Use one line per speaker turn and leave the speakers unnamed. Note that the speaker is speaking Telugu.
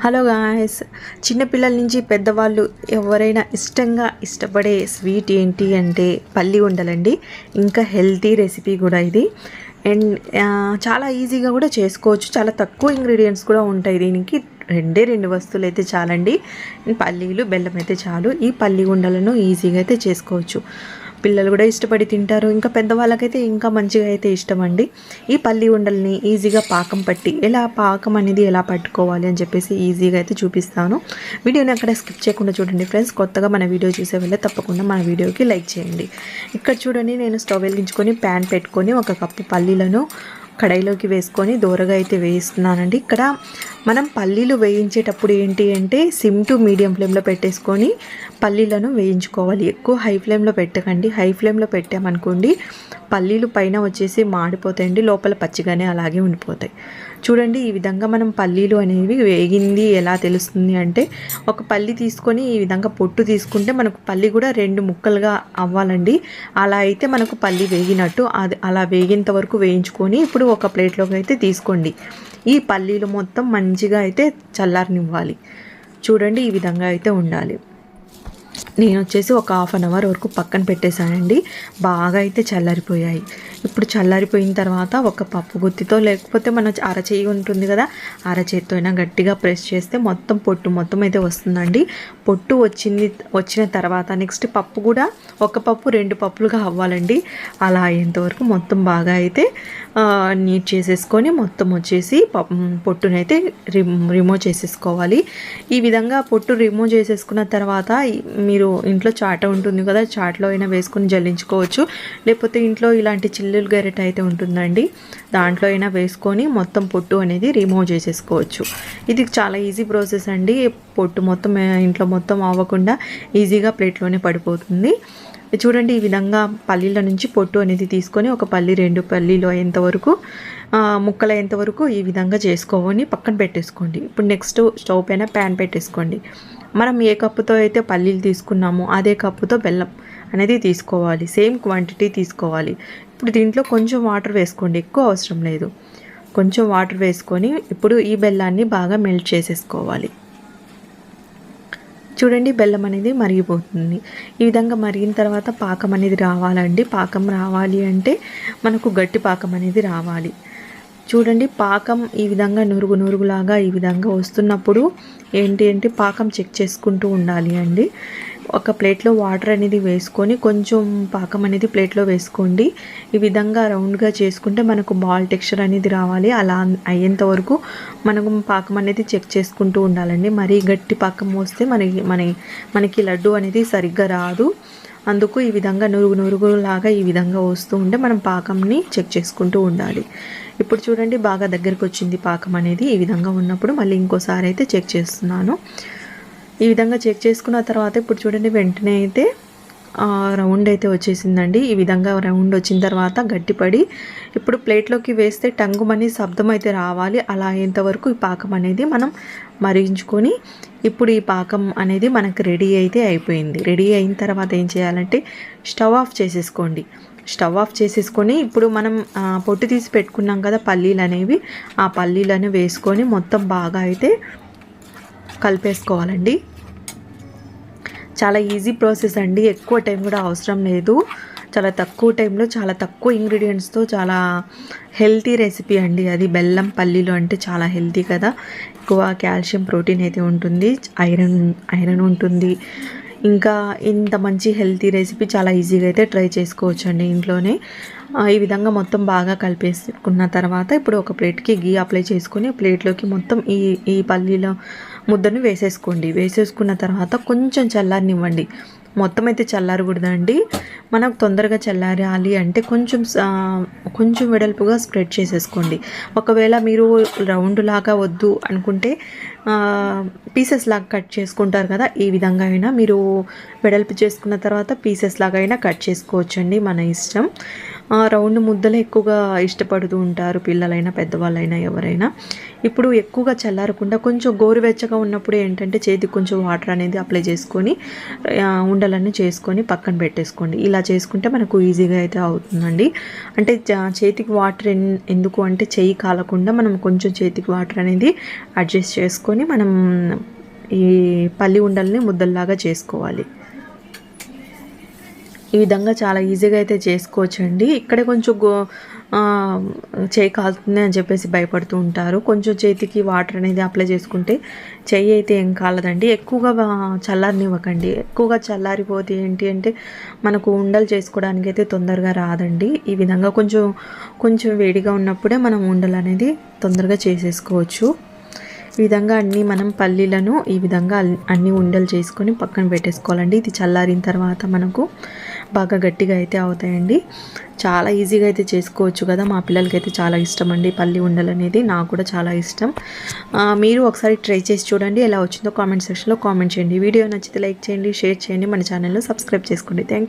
Hello guys. చిన్నపిల్లల నుంచి పెద్దవాళ్ళు ఎవరైనా ఇష్టంగా ఇష్టపడే స్వీట్ ఏంటి అంటే పల్లి ఉండలండి. ఇంకా హెల్తీ రెసిపీ కూడా ఇది. అండ్ చాలా ఈజీగా కూడా చేసుకోవచ్చు. చాలా తక్కువ ఇంగ్రీడియంట్స్ కూడా ఉంటాయి దీనికి. రెండే రెండు వస్తువులు అయితే చాలండి. పల్లీలు బెల్లం అయితే చాలు. ఈ పల్లి ఉండలను ఈజీగా అయితే చేసుకోవచ్చు. పిల్లలు కూడా ఇష్టపడి తింటారు. ఇంకా పెద్దవాళ్ళకైతే ఇంకా మంచిగా అయితే ఇష్టం అండి ఈ పల్లి ఉండల్ని ఈజీగా పాకం పట్టి ఎలా పాకం అనేది ఎలా పట్టుకోవాలి అని చెప్పేసి ఈజీగా అయితే చూపిస్తాను. వీడియోని అక్కడ స్కిప్ చేయకుండా చూడండి ఫ్రెండ్స్. కొత్తగా మన వీడియో చూసే వెళ్ళే తప్పకుండా మన వీడియోకి లైక్ చేయండి. ఇక్కడ చూడండి నేను స్టవ్ వెలిగించుకొని ప్యాన్ పెట్టుకొని ఒక కప్పు పల్లీలను కడాయిలోకి వేసుకొని దూరగా అయితే వేయిస్తున్నానండి. ఇక్కడ మనం పల్లీలు వేయించేటప్పుడు ఏంటి అంటే సిమ్ టు మీడియం ఫ్లేమ్లో పెట్టేసుకొని పల్లీలను వేయించుకోవాలి. ఎక్కువ హై ఫ్లేమ్లో పెట్టకండి. హై ఫ్లేమ్లో పెట్టామనుకోండి పల్లీలు పైన వచ్చేసి మాడిపోతాయండి లోపల పచ్చిగానే అలాగే ఉండిపోతాయి. చూడండి ఈ విధంగా మనం పల్లీలు అనేవి వేగింది ఎలా తెలుస్తుంది అంటే ఒక పల్లి తీసుకొని ఈ విధంగా పొట్టు తీసుకుంటే మనకు పల్లి కూడా రెండు ముక్కలుగా అవ్వాలండి. అలా అయితే మనకు పల్లి వేగినట్టు అది అలా వేగేంత వరకు వేయించుకొని ఇప్పుడు ఒక ప్లేట్లోకి అయితే తీసుకోండి. ఈ పల్లీలు మొత్తం మంచిగా అయితే చల్లారనివ్వాలి. చూడండి ఈ విధంగా అయితే ఉండాలి. నేను వచ్చేసి ఒక హాఫ్ అన్ అవర్ వరకు పక్కన పెట్టేశానండి. బాగా అయితే చల్లారిపోయాయి. ఇప్పుడు చల్లారిపోయిన తర్వాత ఒక పప్పు గుత్తితో లేకపోతే మన అరచేయి ఉంటుంది కదా అరచేతితో అయినా గట్టిగా ప్రెస్ చేస్తే మొత్తం పొట్టు మొత్తం అయితే వస్తుందండి. పొట్టు వచ్చింది వచ్చిన తర్వాత నెక్స్ట్ పప్పు కూడా ఒక పప్పు రెండు పప్పులుగా అవ్వాలండి. అలా అయ్యేంతవరకు మొత్తం బాగా అయితే నీట్ చేసేసుకొని మొత్తం వచ్చేసి పొట్టునైతే రిమ్ రిమూవ్ చేసేసుకోవాలి. ఈ విధంగా పొట్టు రిమూవ్ చేసేసుకున్న తర్వాత మీరు మీరు ఇంట్లో చాట ఉంటుంది కదా చాట్లో అయినా వేసుకొని జల్లించుకోవచ్చు. లేకపోతే ఇంట్లో ఇలాంటి చిల్లులు గరిట అయితే ఉంటుందండి. దాంట్లో అయినా వేసుకొని మొత్తం పొట్టు అనేది రిమూవ్ చేసేసుకోవచ్చు. ఇది చాలా ఈజీ ప్రాసెస్ అండి. పొట్టు మొత్తం ఇంట్లో మొత్తం అవ్వకుండా ఈజీగా ప్లేట్లోనే పడిపోతుంది. చూడండి ఈ విధంగా పల్లీల నుంచి పొట్టు అనేది తీసుకొని ఒక పల్లి రెండు పల్లీలు అయ్యేంత వరకు ఆ, ముక్కలు వరకు ఈ విధంగా చేసుకోని పక్కన పెట్టేసుకోండి. ఇప్పుడు నెక్స్ట్ స్టవ్ పైన ప్యాన్ పెట్టేసుకోండి. మనం ఏ కప్పుతో అయితే పల్లీలు తీసుకున్నామో అదే కప్పుతో బెల్లం అనేది తీసుకోవాలి. సేమ్ క్వాంటిటీ తీసుకోవాలి. ఇప్పుడు దీంట్లో కొంచెం వాటర్ వేసుకోండి. ఎక్కువ అవసరం లేదు. కొంచెం వాటర్ వేసుకొని ఇప్పుడు ఈ బెల్లాన్ని బాగా మెల్ట్ చేసేసుకోవాలి. చూడండి బెల్లం అనేది మరిగిపోతుంది. ఈ విధంగా మరిగిన తర్వాత పాకం అనేది రావాలండి. పాకం రావాలి అంటే మనకు గట్టి పాకం అనేది రావాలి. చూడండి పాకం ఈ విధంగా నురుగు నురుగులాగా ఈ విధంగా వస్తున్నప్పుడు ఏంటి అంటే పాకం చెక్ చేసుకుంటూ ఉండాలి అండి. ఒక ప్లేట్లో వాటర్ అనేది వేసుకొని కొంచెం పాకం అనేది ప్లేట్లో వేసుకోండి. ఈ విధంగా రౌండ్గా చేసుకుంటే మనకు బాల్ టెక్స్చర్ అనేది రావాలి. అలా అయ్యేంత వరకు మనకు పాకం అనేది చెక్ చేసుకుంటూ ఉండాలండి. మరీ గట్టి పాకం వస్తే మనకి మన మనకి లడ్డు అనేది సరిగ్గా రాదు. అందుకు ఈ విధంగా నురుగు నురుగు లాగా ఈ విధంగా వస్తూ ఉంటే మనం పాకంని చెక్ చేసుకుంటూ ఉండాలి. ఇప్పుడు చూడండి బాగా దగ్గరికి వచ్చింది పాకం అనేది. ఈ విధంగా ఉన్నప్పుడు మళ్ళీ ఇంకోసారి అయితే చెక్ చేస్తున్నాను. ఈ విధంగా చెక్ చేసుకున్న తర్వాత ఇప్పుడు చూడండి వెంటనే అయితే రౌండ్ అయితే వచ్చేసిందండి. ఈ విధంగా రౌండ్ వచ్చిన తర్వాత గట్టిపడి ఇప్పుడు ప్లేట్లోకి వేస్తే టంగుమని శబ్దం అయితే రావాలి. అలా అయ్యేంతవరకు ఈ పాకం అనేది మనం మరిగించుకొని ఇప్పుడు ఈ పాకం అనేది మనకు రెడీ అయితే అయిపోయింది. రెడీ అయిన తర్వాత ఏం చేయాలంటే స్టవ్ ఆఫ్ చేసేసుకోండి. స్టవ్ ఆఫ్ చేసేసుకొని ఇప్పుడు మనం పొట్టు తీసి పెట్టుకున్నాం కదా పల్లీలు అనేవి ఆ పల్లీలను వేసుకొని మొత్తం బాగా అయితే కలిపేసుకోవాలండి. చాలా ఈజీ ప్రాసెస్ అండి. ఎక్కువ టైం కూడా అవసరం లేదు. చాలా తక్కువ టైంలో చాలా తక్కువ ఇంగ్రీడియంట్స్తో చాలా హెల్తీ రెసిపీ అండి అది. బెల్లం పల్లీలు అంటే చాలా హెల్తీ కదా. ఎక్కువ కాల్షియం ప్రోటీన్ అయితే ఉంటుంది. ఐరన్ ఐరన్ ఉంటుంది. ఇంకా ఇంత మంచి హెల్తీ రెసిపీ చాలా ఈజీగా అయితే ట్రై చేసుకోవచ్చు అండి ఇంట్లోనే ఈ విధంగా మొత్తం బాగా కలిపేసుకున్న తర్వాత ఇప్పుడు ఒక ప్లేట్కి గీ అప్లై చేసుకొని ప్లేట్లోకి మొత్తం ఈ ఈ పల్లీల ముద్దను వేసేసుకోండి. వేసేసుకున్న తర్వాత కొంచెం చల్లారనివ్వండి. మొత్తం అయితే చల్లారకూడదండి. మనకు తొందరగా చల్లారాలి అంటే కొంచెం కొంచెం వెడల్పుగా స్ప్రెడ్ చేసేసుకోండి. ఒకవేళ మీరు రౌండ్ లాగా వద్దు అనుకుంటే పీసెస్ లాగా కట్ చేసుకుంటారు కదా ఈ విధంగా అయినా మీరు వెడల్పు చేసుకున్న తర్వాత పీసెస్ లాగా అయినా కట్ చేసుకోవచ్చండి మన ఇష్టం. రౌండ్ ముద్దలు ఎక్కువగా ఇష్టపడుతూ ఉంటారు పిల్లలైనా పెద్దవాళ్ళైనా ఎవరైనా. ఇప్పుడు ఎక్కువగా చల్లారకుండా కొంచెం గోరువెచ్చగా ఉన్నప్పుడు ఏంటంటే చేతికి కొంచెం వాటర్ అనేది అప్లై చేసుకొని ఉండలన్నీ చేసుకొని పక్కన పెట్టేసుకోండి. ఇలా చేసుకుంటే మనకు ఈజీగా అయితే అవుతుందండి. అంటే చేతికి వాటర్ ఎన్- ఎందుకు అంటే చెయ్యి కాలకుండా మనం కొంచెం చేతికి వాటర్ అనేది అడ్జస్ట్ చేసుకొని మనం ఈ పల్లి ఉండల్ని ముద్దల్లాగా చేసుకోవాలి. ఈ విధంగా చాలా ఈజీగా అయితే చేసుకోవచ్చండి. ఇక్కడే కొంచెం గో చేయి కాలుతుంది అని చెప్పేసి భయపడుతూ ఉంటారు. కొంచెం చేతికి వాటర్ అనేది అప్లై చేసుకుంటే చెయ్యి అయితే ఏం కాలదండి. ఎక్కువగా ఆ, చల్లారనివ్వకండి. ఎక్కువగా చల్లారిపోతే ఏంటి అంటే మనకు ఉండలు చేసుకోవడానికి అయితే తొందరగా రాదండి. ఈ విధంగా కొంచెం కొంచెం వేడిగా ఉన్నప్పుడే మనం ఉండలు అనేది తొందరగా చేసేసుకోవచ్చు. ఈ విధంగా అన్ని మనం పల్లీలను ఈ విధంగా అన్ని ఉండలు చేసుకొని పక్కన పెట్టేసుకోవాలండి. ఇది చల్లారిన తర్వాత మనకు బాగా గట్టిగా అయితే అవుతాయండి. చాలా ఈజీగా అయితే చేసుకోవచ్చు కదా. మా పిల్లలకి అయితే చాలా ఇష్టం అండి పల్లి ఉండలు అనేది. నాకు కూడా చాలా ఇష్టం. మీరు ఒకసారి ట్రై చేసి చూడండి. ఎలా వచ్చిందో కామెంట్ సెక్షన్లో కామెంట్ చేయండి. వీడియో నచ్చితే లైక్ చేయండి షేర్ చేయండి. మన ఛానల్లో సబ్స్క్రైబ్ చేసుకోండి. Thank you